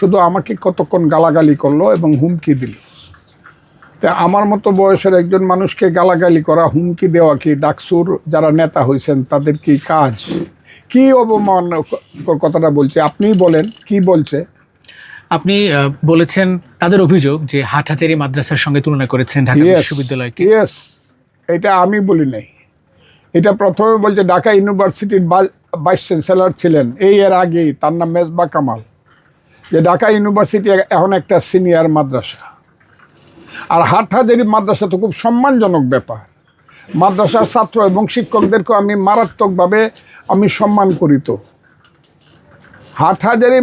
শুধু আমাকে কতক্ষণ গালাগালি করল এবং হুমকি দিল। তা আমার মতো বয়সের একজন মানুষকে গালাগালি করা হুমকি দেওয়া কি ডাকসুর যারা নেতা হয়েছেন তাদের কি কাজ? কি অবমান কথাটা বলছে? আপনি বলেন কি বলছে? আপনি বলেছেন তাদের অভিযোগ যে হাটহাজারি মাদ্রাসার সঙ্গে তুলনা করেছেন ঢাকা বিশ্ববিদ্যালয়কে। yes, এটা আমি বলি নাই। এটা প্রথমে বলছে ঢাকা ইউনিভার্সিটির ভাইস চ্যান্সেলর ছিলেন। এই এর আগেই তার নাম মেজবা কামাল। যে ঢাকা ইউনিভার্সিটি এখন একটা সিনিয়র মাদ্রাসা। আর হাটহাজারি মাদ্রাসা তো খুব সম্মানজনক ব্যাপার। মাদ্রাসার ছাত্র এবং শিক্ষকদেরকে আমি মারাত্মকভাবে আমি সম্মান করি তো। হাটহাজারি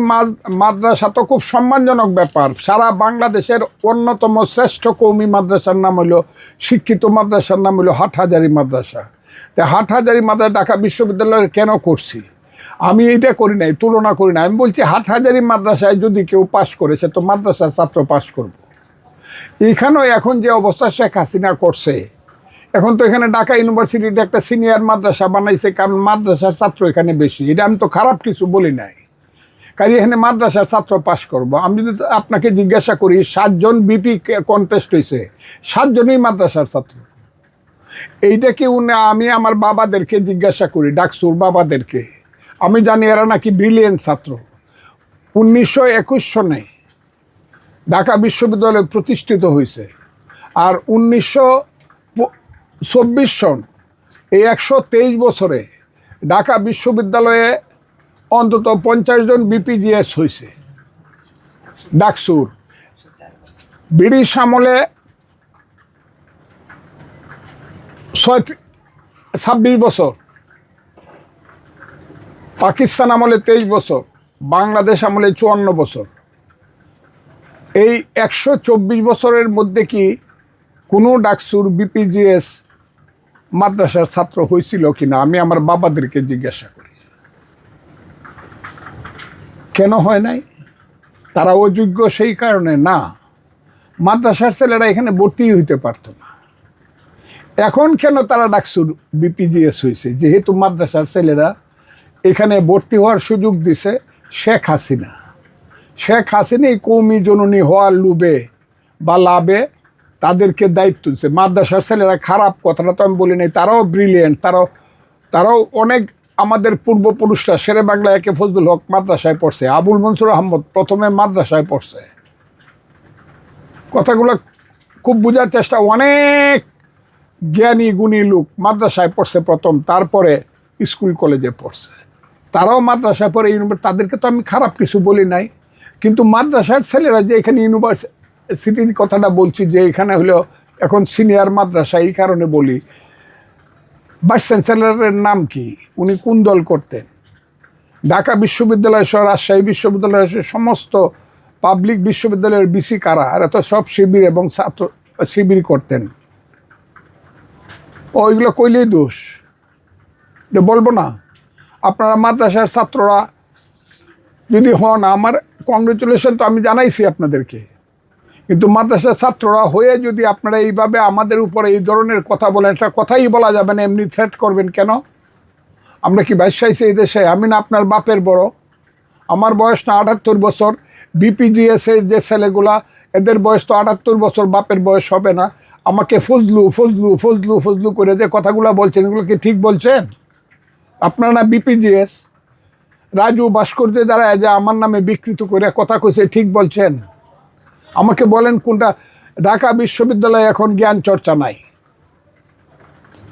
মাদ্রাসা তো খুব সম্মানজনক ব্যাপার। সারা বাংলাদেশের অন্যতম শ্রেষ্ঠ কৌমি মাদ্রাসার নাম হলো, শিক্ষিত মাদ্রাসার নাম হলো হাটহাজারি মাদ্রাসা। তা হাটহাজারি মাদ্রাসা ঢাকা বিশ্ববিদ্যালয়ের কেন করছি? আমি এটা করি নাই, তুলনা করি না আমি বলছি, হাট হাজারি মাদ্রাসায় যদি কেউ পাশ করে, সে তো মাদ্রাসার ছাত্র পাশ করব। এখানেও এখন যে অবস্থা শেখ হাসিনা করছে, এখন তো এখানে ঢাকা ইউনিভার্সিটিতে একটা সিনিয়র মাদ্রাসা বানাইছে, কারণ মাদ্রাসার ছাত্র এখানে বেশি। এটা আমি তো খারাপ কিছু বলি নাই। কাজে এখানে মাদ্রাসার ছাত্র পাশ করব। আমি যদি আপনাকে জিজ্ঞাসা করি, সাতজন বিপি কন্টেস্ট হয়েছে সাতজনই মাদ্রাসার ছাত্র। এইটা কি আমি আমার বাবাদেরকে জিজ্ঞাসা করি, ডাকসুর বাবাদেরকে। আমি জানি এরা নাকি ব্রিলিয়েন্ট ছাত্র। উনিশশো একুশ সনে ঢাকা বিশ্ববিদ্যালয় প্রতিষ্ঠিত হয়েছে আর উনিশশো চব্বিশ সন এই একশো তেইশ বছরে ঢাকা বিশ্ববিদ্যালয়ে অন্তত পঞ্চাশ জন বিপিজিএস হয়েছে। ডাকসুর। ব্রিটিশ আমলে ছয় ছাব্বিশ বছর পাকিস্তান আমলে তেইশ বছর, বাংলাদেশ আমলে চুয়ান্ন বছর। এই একশো চব্বিশ বছরের মধ্যে কি কোনো ডাকসুর বিপিজিএস মাদ্রাসার ছাত্র হয়েছিল কিনা? আমি আমার বাবাদেরকে জিজ্ঞাসা করি। কেন হয় নাই? তারা অযোগ্য সেই কারণে না। মাদ্রাসার ছেলেরা এখানে ভর্তি হইতে পারতো না। এখন কেন তারা ডাকসুর বিপিজিএস হয়েছে যেহেতু মাদ্রাসার ছেলেরা এখানে ভর্তি হওয়ার সুযোগ দিছে শেখ হাসিনা। শেখ হাসিনা এই কৌমি জননী হওয়ার লুবে বা লাভে তাদেরকে দায়িত্ব দিচ্ছে মাদ্রাসার ছেলেরা খারাপ কথাটা তো আমি বলি নাই, তারাও ব্রিলিয়েন্ট তারাও তারাও অনেক আমাদের পূর্বপুরুষরা শেরে বাংলা একে ফজলুল হক মাদ্রাসায় পড়ছে, আবুল মনসুর আহমদ প্রথমে মাদ্রাসায় পড়ছে। কথাগুলো খুব বোঝার চেষ্টা, অনেক জ্ঞানী গুণী লোক মাদ্রাসায় পড়ছে প্রথম, তারপরে স্কুল কলেজে পড়ছে। তারাও মাদ্রাসায় পড়ে তাদেরকে তো আমি খারাপ কিছু বলি নাই। কিন্তু মাদ্রাসার ছেলেরা যে এখানে ইউনিভার্সিটির কথাটা বলছি যে এখানে হলো এখন সিনিয়র মাদ্রাসা, এই কারণে বলি। ভাইস চ্যান্সেলরের নাম কি? উনি কোন দল করতেন? ঢাকা বিশ্ববিদ্যালয় সহ রাজশাহী বিশ্ববিদ্যালয় সহ সমস্ত পাবলিক বিশ্ববিদ্যালয়ের বিসি কারা? এরা তো সব শিবির এবং ছাত্র শিবির করতেন। ওইগুলো কইলেই দোষ। বলব না? আপনারা মাদ্রাসার ছাত্ররা যদি হন, আমার কংগ্রেচুলেশন তো আমি জানাইছি আপনাদেরকে। কিন্তু মাদ্রাসার ছাত্ররা হয়ে যদি আপনারা এইভাবে আমাদের উপরে এই ধরনের কথা বলেন, একটা কথাই বলা যাবে না, এমনি থ্রেট করবেন কেন? আমরা কি ব্যবসায়ী এই দেশে? আমি না আপনার বাপের বড়। আমার বয়স না আটাত্তর বছর। বিপিজিএসের যে ছেলেগুলা, এদের বয়স তো আটাত্তর বছর, বাপের বয়স হবে না। আমাকে ফজলু ফজলু ফজলু ফজলু করে যে কথাগুলো বলছেন, এগুলো কি ঠিক বলছেন? আপনারা না বিপিজিএস রাজু ভাস্কর্য দ্বারা যে আমার নামে বিকৃত করে কথা কইছে, ঠিক বলছেন? আমাকে বলেন কোনটা। ঢাকা বিশ্ববিদ্যালয়ে এখন জ্ঞান চর্চা নাই।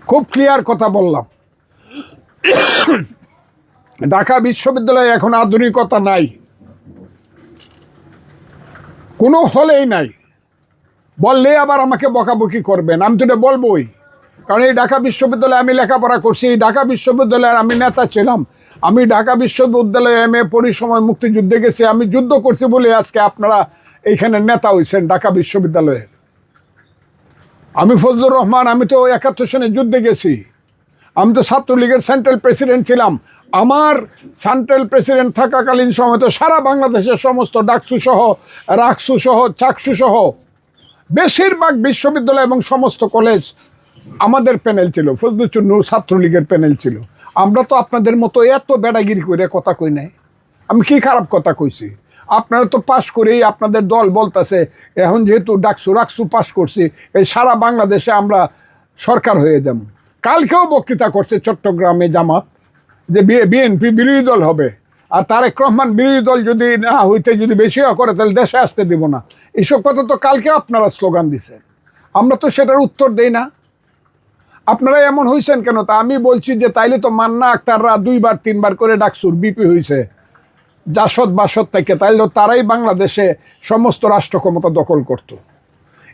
খুব ক্লিয়ার কথা বললাম। ঢাকা বিশ্ববিদ্যালয়ে এখন আধুনিকতা নাই। কোনো হলেই নাই। বললে আবার আমাকে বকাবকি করবেন। আমি তো বলবোই। কারণ এই ঢাকা বিশ্ববিদ্যালয়ে আমি লেখাপড়া করছি, এই ঢাকা বিশ্ববিদ্যালয়ের আমি নেতা ছিলাম। আমি ঢাকা বিশ্ববিদ্যালয়ে এম এ পড়ি সময় মুক্তিযুদ্ধে গেছি, আমি যুদ্ধ করছি বলে আজকে আপনারা এইখানে নেতা হয়েছেন ঢাকা বিশ্ববিদ্যালয়ের। আমি ফজলুর রহমান, আমি তো একাত্তর সনে যুদ্ধে গেছি। আমি তো ছাত্রলীগের সেন্ট্রাল প্রেসিডেন্ট ছিলাম। আমার সেন্ট্রাল প্রেসিডেন্ট থাকাকালীন সময় তো সারা বাংলাদেশের সমস্ত ডাকসু সহ, রাকসু সহ, চাকসু সহ, বেশিরভাগ বিশ্ববিদ্যালয় এবং সমস্ত কলেজ আমাদের প্যানেল ছিল ফজলুচুন্নুর ছাত্রলীগের প্যানেল ছিল। আমরা তো আপনাদের মতো এত বেড়াগিরি করে কথা কই নাই। আমি কি খারাপ কথা কইছি? আপনারা তো পাশ করেই আপনাদের দল বলতেছে, এখন যেহেতু ডাকসু রাকসু পাশ করছি, এই সারা বাংলাদেশে আমরা সরকার হয়ে যাব। কালকেও বক্তৃতা করছে চট্টগ্রামে জামাত, যে বিএনপি বিরোধী দল হবে। আর তারেক রহমান বিরোধী দল যদি না হইতে যদি বেশিও করে, তাহলে দেশে আসতে দিব না। এইসব কথা তো কালকে আপনারা স্লোগান দিছেন। আমরা তো সেটার উত্তর দেই না। আপনারা এমন হয়েছেন কেন? তা আমি বলছি যে তাইলে তো মান্না আক্তাররা দুইবার, তিনবার করে ডাকসুর বিপি হয়েছে জাসদ বাসদ থেকে, তাইলে তো তারাই বাংলাদেশে সমস্ত রাষ্ট্র ক্ষমতা দখল করত।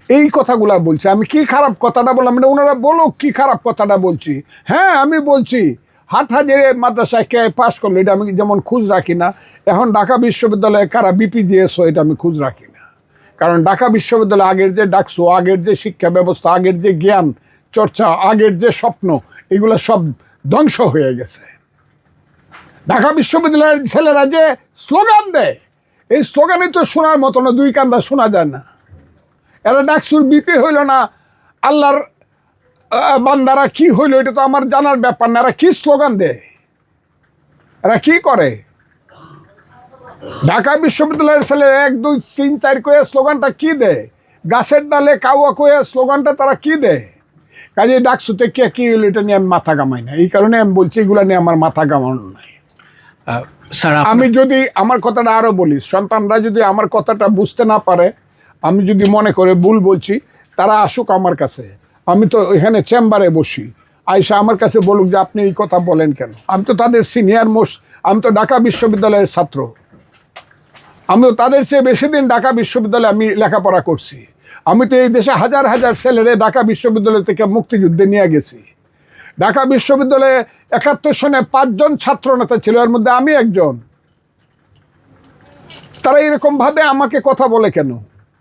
এই কথাগুলা বলছি। আমি কি খারাপ কথাটা বললাম? মানে ওনারা বলো কি খারাপ কথাটা বলছি। হ্যাঁ আমি বলছি হাট হাজারে মাদ্রাসায় কে পাস করল, এটা আমি যেমন খুঁজ রাখি না, এখন ঢাকা বিশ্ববিদ্যালয়ে কারা বিপি দিয়েছ, এটা আমি খুঁজ রাখি না। কারণ ঢাকা বিশ্ববিদ্যালয় আগের যে ডাকসো, আগের যে শিক্ষা ব্যবস্থা, আগের যে জ্ঞান চর্চা, আগের যে স্বপ্ন, এগুলো সব ধ্বংস হয়ে গেছে। ঢাকা বিশ্ববিদ্যালয়ের ছেলেরা যে স্লোগান দেয়, এই স্লোগানই তো শোনার মতো না দুই কান্দা শোনা যায় না। এরা ডাকসুর বিপি হইল না, আল্লাহর বান্দারা কি হইল, এটা তো আমার জানার ব্যাপার না, এরা কি স্লোগান দেয়? এরা কি করে? ঢাকা বিশ্ববিদ্যালয়ের ছেলে এক, দুই, তিন, চার কয়ে স্লোগানটা কি দেয়? গাছের ডালে কাউয়া কয়ে স্লোগানটা তারা কি দেয়? কাজে ডাকসুতে কে কি হইল এটা নিয়ে আমি মাথা কামাই না। এই কারণে আমি বলছি এগুলো নিয়ে আমার মাথা কামানো নাই। স্যার আমি যদি আমার কথাটা আরও বলি সন্তানরা যদি আমার কথাটা বুঝতে না পারে আমি যদি মনে করে ভুল বলছি তারা আসুক আমার কাছে। আমি তো এখানে চেম্বারে বসি। আয়সা আমার কাছে বলুক যে আপনি এই কথা বলেন কেন? আমি তো তাদের সিনিয়র মোস্ট আমি তো ঢাকা বিশ্ববিদ্যালয়ের ছাত্র। আমিও তাদের চেয়ে বেশি দিন ঢাকা বিশ্ববিদ্যালয়ে আমি লেখাপড়া করছি। আমি তো এই দেশে হাজার হাজার ছেলেরে ঢাকা বিশ্ববিদ্যালয় থেকে মুক্তিযুদ্ধে নিয়ে গেছি। ঢাকা বিশ্ববিদ্যালয়ে একাত্তর সনে পাঁচজন ছাত্র নেতা ছিল, এর মধ্যে আমি একজন। তারা এরকমভাবে আমাকে কথা বলে কেন?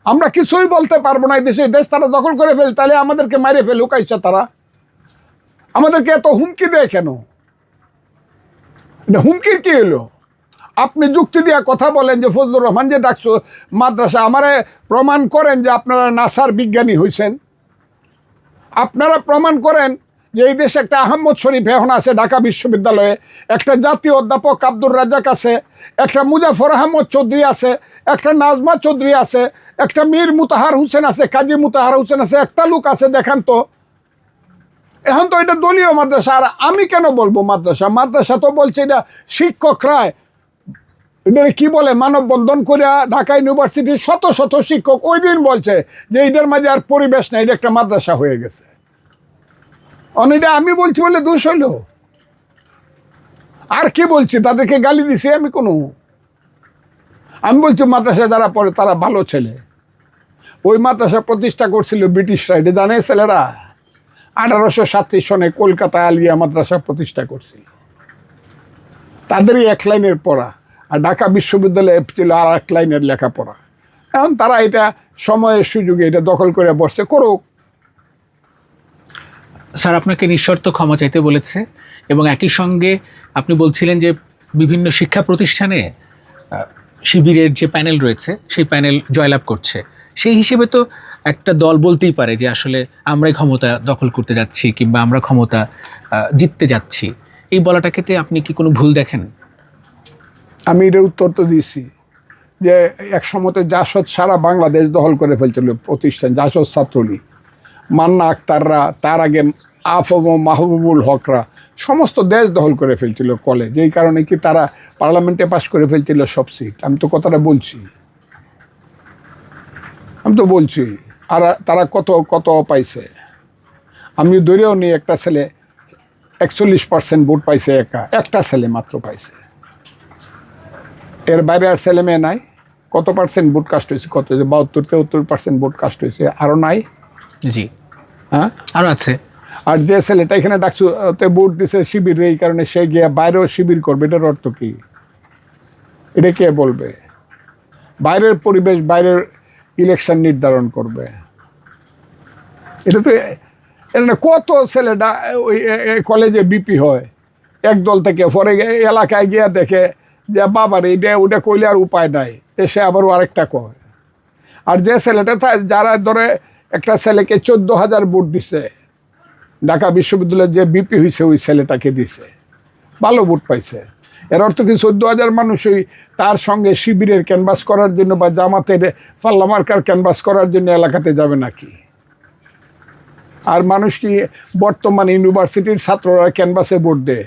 আমরা কিছুই বলতে পারব না এই দেশে। দেশ তারা দখল করে ফেল, তাহলে আমাদেরকে মারে ফেল লুকাইছে তারা। আমাদেরকে এত হুমকি দেয় কেন? হুমকির কি হলো? আপনি যুক্তি দিয়ে কথা বলেন যে ফজলুর রহমান যে ডাকছো, মাদ্রাসা আমারে প্রমাণ করেন যে আপনারা নাসার বিজ্ঞানী হয়েছেন আপনারা প্রমাণ করেন যে এই দেশে একটা আহম্মদ শরীফ এখন আছে ঢাকা বিশ্ববিদ্যালয়ে, একটা জাতীয় অধ্যাপক আব্দুর রাজাক আছে, একটা মুজাফর আহমদ চৌধুরী আছে, একটা নাজমা চৌধুরী আছে, একটা মীর মুতাহার হোসেন আছে, কাজী মুতাহার হোসেন আছে, একটা লোক আছে, দেখান তো। এখন তো এটা দলীয় মাদ্রাসা, আর আমি কেন বলব মাদ্রাসা? মাদ্রাসা তো বলছে এটা শিক্ষকরা এটা কি বলে? মানববন্ধন করে ঢাকা ইউনিভার্সিটির শত শত শিক্ষক ওই দিন বলছে যে এটার মাঝে আর পরিবেশ নাই, এটা একটা মাদ্রাসা হয়ে গেছে। অনেকটা আমি বলছি বলে দোষ হইল? আর কি বলছি? তাদেরকে গালি দিছি আমি কোনো? আমি বলছি মাদ্রাসায় যারা পড়ে তারা ভালো ছেলে। ওই মাদ্রাসা প্রতিষ্ঠা করছিল ব্রিটিশরা, এটা জানে ছেলেরা? আঠারোশো সাতত্রিশ সনে কলকাতা আলিয়া মাদ্রাসা প্রতিষ্ঠা করছিল। তাদেরই এক লাইনের পড়া। আর ঢাকা বিশ্ববিদ্যালয়ে ছিল আর এক লাইনের লেখাপড়া। এখন তারা এটা সময়ের সুযোগে এটা দখল করে বসছে, করুক। স্যার, আপনাকে নিঃশর্ত ক্ষমা চাইতে বলেছে এবং একই সঙ্গে আপনি বলছিলেন যে বিভিন্ন শিক্ষা প্রতিষ্ঠানে শিবিরের যে প্যানেল রয়েছে, সেই প্যানেল জয়লাভ করছে। সেই হিসেবে তো একটা দল বলতেই পারে যে আসলে আমরাই ক্ষমতা দখল করতে যাচ্ছি কিংবা আমরা ক্ষমতা জিততে যাচ্ছি। এই বলাটাকে আপনি কি কোনো ভুল দেখেন? আমি এটার উত্তর তো দিয়েছি যে এক সময়তে জাসদ সারা বাংলাদেশ দখল করে ফেলছিল প্রতিষ্ঠান জাসদ ছাত্রলীগ। মান্না আক্তাররা, তার আগে আফম ও মাহবুবুল হকরা, সমস্ত দেশ দখল করে ফেলছিল কলেজ এই কারণে কি তারা পার্লামেন্টে পাশ করে ফেলছিল সব সিট আমি তো কথাটা বলছি। আমি তো বলছি, আর তারা কত কত পাইছে? আমি ধরেও নিই একটা ছেলে একচল্লিশ পার্সেন্ট ভোট পাইছে একা, একটা ছেলে মাত্র পাইছে। এর বাইরে আর ছেলে মেয়ে নাই। কত পার্সেন্ট ভোট কাস্ট হয়েছে? কত? হয়েছে বাহাত্তর তেহত্তর পার্সেন্ট ভোট কাস্ট হয়েছে। আরও নাই? জি। হ্যাঁ? আরও আছে। আর যে ছেলেটা এখানে ডাকসুতে ভোট দিছে শিবির এই কারণে সে গিয়ে বাইরেও শিবির করবে। এটার অর্থ কি? এটা কে বলবে? বাইরের পরিবেশ বাইরের ইলেকশন নির্ধারণ করবে। এটা তো এটা কত ছেলেটা ওই কলেজে বিপি হয়? এক দল থেকে পরে এলাকায় গিয়ে দেখে যে বাবার এইটা ওটা কইলে আর উপায় নাই। এসে আবার আরেকটা কয়। আর যে ছেলেটা যারা ধরে একটা ছেলেকে চোদ্দ হাজার ভোট দিছে, ঢাকা বিশ্ববিদ্যালয়ের যে বিপি হয়েছে ওই ছেলেটাকে দিছে। ভালো ভোট পাইছে। এর অর্থ কি, চোদ্দ হাজার মানুষ ওই তার সঙ্গে শিবিরের ক্যানভাস করার জন্য বা জামাতের পাল্লা মার্কার ক্যানভাস করার জন্য এলাকাতে যাবে নাকি? আর মানুষ কি বর্তমান ইউনিভার্সিটির ছাত্ররা ক্যানভাসে ভোট দেয়?